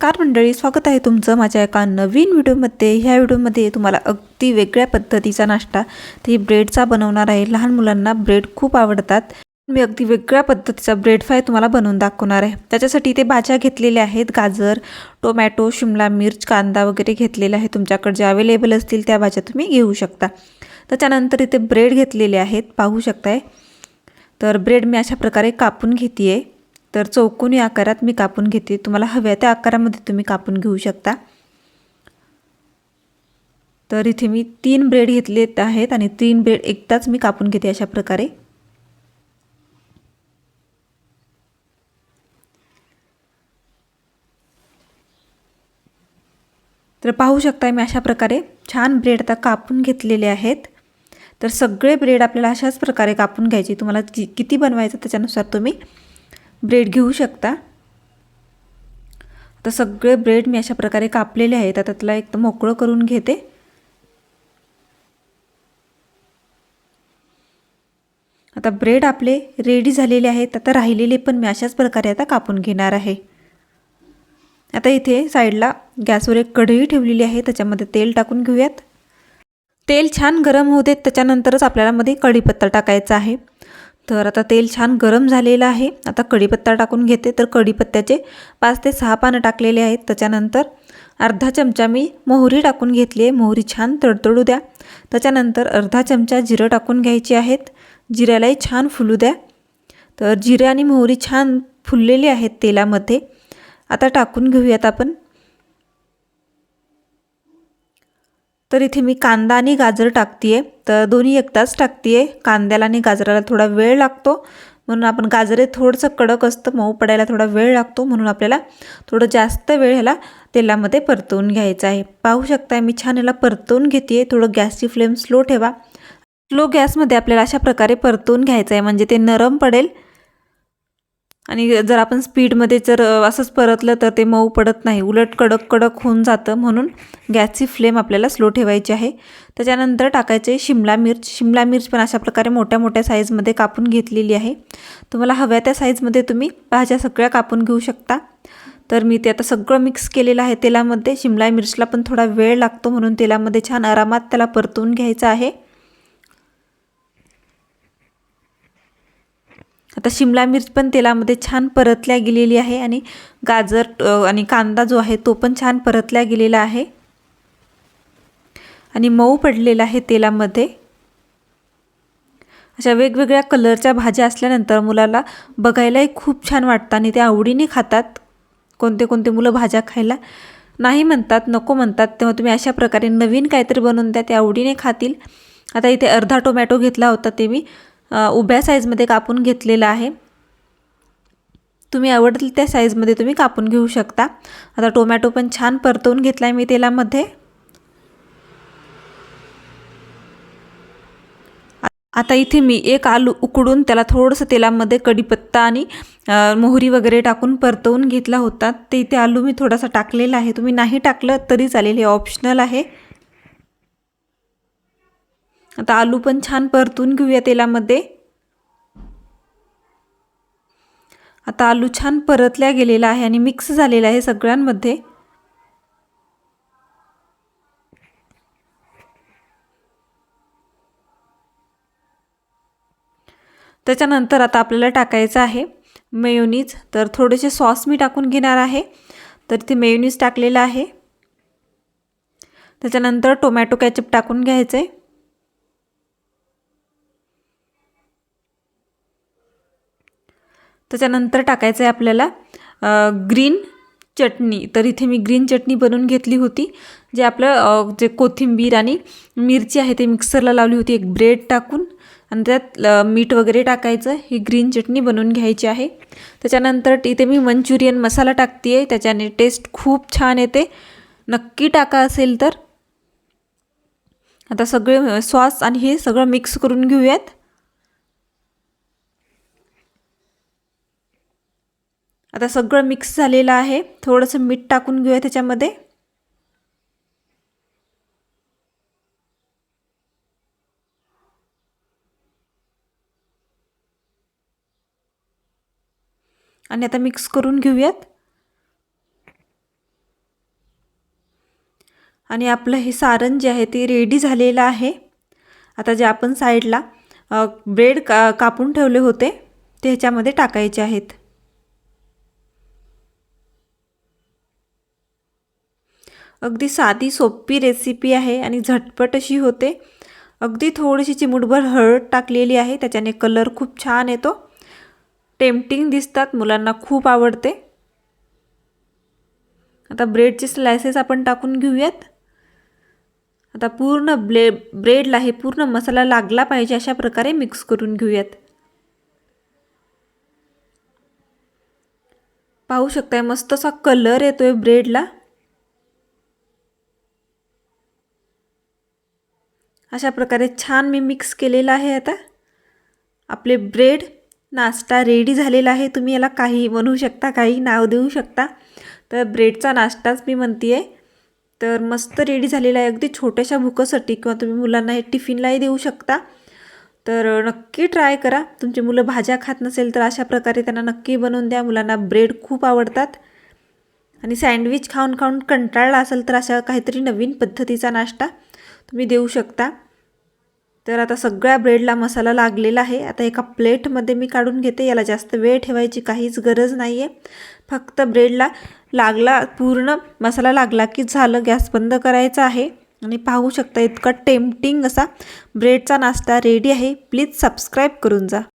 नमस्कार मंडळी स्वागत आहे तुमचं माझ्या एका नवीन व्हिडिओमध्ये. ह्या व्हिडिओमध्ये तुम्हाला अगदी वेगळ्या पद्धतीचा नाश्ता ते ब्रेडचा बनवणार आहे. लहान मुलांना ब्रेड खूप आवडतात. मी अगदी वेगळ्या पद्धतीचा ब्रेड फ्राय तुम्हाला बनवून दाखवणार आहे. त्याच्यासाठी इथे भाज्या घेतलेल्या आहेत गाजर टोमॅटो शिमला मिर्च कांदा वगैरे घेतलेला आहे तुमच्याकडे ज्या अवेलेबल असतील त्या भाज्या तुम्ही घेऊ शकता. त्याच्यानंतर इथे ब्रेड घेतलेले आहेत पाहू शकताय. तर ब्रेड मी अशा प्रकारे कापून घेते आहे तर चौकोनी आकारात मी कापून घेते. तुम्हाला हव्या त्या आकारामध्ये तुम्ही कापून घेऊ शकता. तर इथे मी तीन ब्रेड घेतले आहेत आणि तीन ब्रेड एकदाच मी कापून घेते अशा प्रकारे. तर पाहू शकता मी अशा प्रकारे छान ब्रेड आता कापून घेतलेले आहेत. तर सगळे ब्रेड आपल्याला अशाच प्रकारे कापून घ्यायचे. तुम्हाला किती बनवायचं त्याच्यानुसार तुम्ही ब्रेड घेऊ शकता? आता सगळे ब्रेड मी अशा प्रकारे कापलेले आहेत. आता त्याला तर मोकळं करून घेते. आता ब्रेड आपले रेडी झालेले आहेत. आता राहिलेले पण मी अशाच प्रकारे आता कापून घेणार आहे. आता इथे साईडला गॅसवर एक कढई ठेवलेली आहे. त्याच्यामध्ये तेल टाकून घेऊयात. तेल छान गरम होते त्याच्यानंतरच आपल्याला मध्ये कढीपत्ता टाकायचा आहे. तर आता तेल छान गरम झालेलं आहे. आता कढीपत्ता टाकून घेते. तर कढीपत्त्याचे पाच ते सहा पानं टाकलेले आहेत. त्याच्यानंतर अर्धा चमचा मी मोहरी टाकून घेतली आहे. मोहरी छान तडतडू द्या. त्याच्यानंतर अर्धा चमचा जिरं टाकून घ्यायची आहेत. जिऱ्यालाही छान फुलू द्या. तर जिरे आणि मोहरी छान फुललेली आहेत तेलामध्ये. आता टाकून घेऊयात आपण. तर इथे मी कांदा आणि गाजर टाकते आहे तर दोन्ही एकदाच टाकते आहे कांद्याला आणि गाजराला थोडा वेळ लागतो. म्हणून आपण गाजर थोडंसं कडक असतं मऊ पडायला थोडा वेळ लागतो. म्हणून आपल्याला थोडं जास्त वेळ ह्याला तेलामध्ये परतवून घ्यायचं आहे. पाहू शकता मी छान ह्याला परतवून घेते आहे थोडं गॅसची फ्लेम स्लो ठेवा. स्लो गॅसमध्ये आपल्याला अशा प्रकारे परतवून घ्यायचं आहे. म्हणजे ते नरम पडेल. आणि जर आपण स्पीडमध्ये जर असंच परतलं तर ते मऊ पडत नाही. उलट कडक कडक होऊन जातं म्हणून गॅसची फ्लेम आपल्याला स्लो ठेवायची आहे. त्याच्यानंतर टाकायचे शिमला मिर्च. शिमला मिर्च पण अशा प्रकारे मोठ्या मोठ्या साईजमध्ये कापून घेतलेली आहे. तुम्हाला हव्या त्या साईजमध्ये तुम्ही भाज्या सगळ्या कापून घेऊ शकता. तर मी ते आता सगळं मिक्स केलेलं आहे तेलामध्ये. शिमला मिर्चला पण थोडा वेळ लागतो म्हणून तेलामध्ये छान आरामात त्याला परतवून घ्यायचं आहे. आता शिमला मिर्च पण तेलामध्ये छान परतल्या गेलेली आहे आणि गाजर आणि कांदा जो आहे तो पण छान परतल्या गेलेला आहे. आणि मऊ पडलेला आहे तेलामध्ये. अशा वेगवेगळ्या कलरच्या भाज्या असल्यानंतर मुलाला बघायलाही खूप छान वाटतं आणि ते आवडीने खातात. कोणते कोणते मुलं भाज्या खायला नाही म्हणतात नको म्हणतात तेव्हा तुम्ही अशा प्रकारे नवीन काहीतरी बनवून द्या ते आवडीने खातील. आता इथे अर्धा टोमॅटो घेतला होता ते मी. उभ्या साईजमध्ये कापून घेतलेलं आहे. तुम्ही आवडतील त्या साईजमध्ये तुम्ही कापून घेऊ शकता. आता टोमॅटो पण छान परतवून घेतला आहे मी तेलामध्ये. आता इथे मी एक आलू उकडून त्याला थोडंसं तेलामध्ये कढीपत्ता आणि मोहरी वगैरे टाकून परतवून घेतला होता. ते इथे आलू मी थोडासा टाकलेला आहे. तुम्ही नाही टाकलं तरी चालेल. हे ऑप्शनल आहे. आता आलू पण छान परतून घेऊया तेलामध्ये. आता आलू छान परतल्या गेलेला आहे आणि मिक्स झालेला आहे सगळ्यांमध्ये. त्याच्यानंतर आता आपल्याला टाकायचं आहे मेयोनीज. तर थोडेसे सॉस मी टाकून घेणार आहे. तर ते मेयोनीज टाकलेलं आहे. त्याच्यानंतर टोमॅटो कॅचअप टाकून घ्यायचं आहे त्याच्यानंतर टाकायचं आहे आपल्याला ग्रीन चटणी. तर इथे मी ग्रीन चटणी बनवून घेतली होती जे आपलं जे कोथिंबीर आणि मिरची आहे ते मिक्सरला लावली होती एक ब्रेड टाकून. आणि त्यात मीठ वगैरे टाकायचं ही ग्रीन चटणी बनवून घ्यायची आहे. त्याच्यानंतर इथे मी मंचुरियन मसाला टाकते आहे त्याच्याने टेस्ट खूप छान येते. नक्की टाका असेल तर. आता सगळे सॉस आणि हे सगळं मिक्स करून घेऊयात. आता सगळं मिक्स झालेलं आहे. थोडंसं मीठ टाकून घेऊया त्याच्यामध्ये. आणि आता मिक्स करून घेऊयात. आणि आपलं हे सारण जे आहे ते रेडी झालेलं आहे. आता जे आपण साईडला ब्रेड का कापून ठेवले होते ते ह्याच्यामध्ये टाकायचे आहेत. अगदी साधी सोपी रेसिपी आहे आणि झटपट अशी होते. अगदी थोडीशी चिमूटभर हळद टाकलेली आहे त्याच्याने कलर खूप छान येतो. टेम्पटिंग दिसतात मुलांना खूप आवडते. आता ब्रेडचे स्लायसेस आपण टाकून घेऊयात. आता पूर्ण ब्ले ब्रेडला हे पूर्ण मसाला लागला पाहिजे अशा प्रकारे मिक्स करून घेऊयात. पाहू शकताय मस्त असा कलर येतोय ब्रेडला अशा प्रकारे छान मी मिक्स केलेलं आहे आता. आपले ब्रेड नाश्ता रेडी झालेला आहे. तुम्ही याला काही म्हणू शकता काही नाव देऊ शकता. तर ब्रेडचा नाश्ताच मी म्हणते आहे तर मस्त रेडी झालेला आहे. अगदी छोट्याशा भुकासाठी किंवा तुम्ही मुलांना हे टिफिनलाही देऊ शकता. तर नक्की ट्राय करा. तुमची मुलं भाज्या खात नसेल तर अशा प्रकारे त्यांना नक्की बनवून द्या. मुलांना ब्रेड खूप आवडतात. आणि सँडविच खाऊन खाऊन कंटाळला असेल तर अशा काहीतरी नवीन पद्धतीचा नाश्ता. तुम्ही देऊ शकता. तर आता सगळ्या ब्रेडला मसाला लागलेला आहे. आता एका प्लेटमध्ये मी काढून घेते. याला जास्त वेळ ठेवायची काहीच गरज नाही आहे फक्त ब्रेडला लागला पूर्ण मसाला लागला की झालं. गॅस बंद करायचा आहे. आणि पाहू शकता इतका टेम्पटिंग असा ब्रेडचा नाश्ता रेडी आहे. प्लीज सबस्क्राईब करून जा.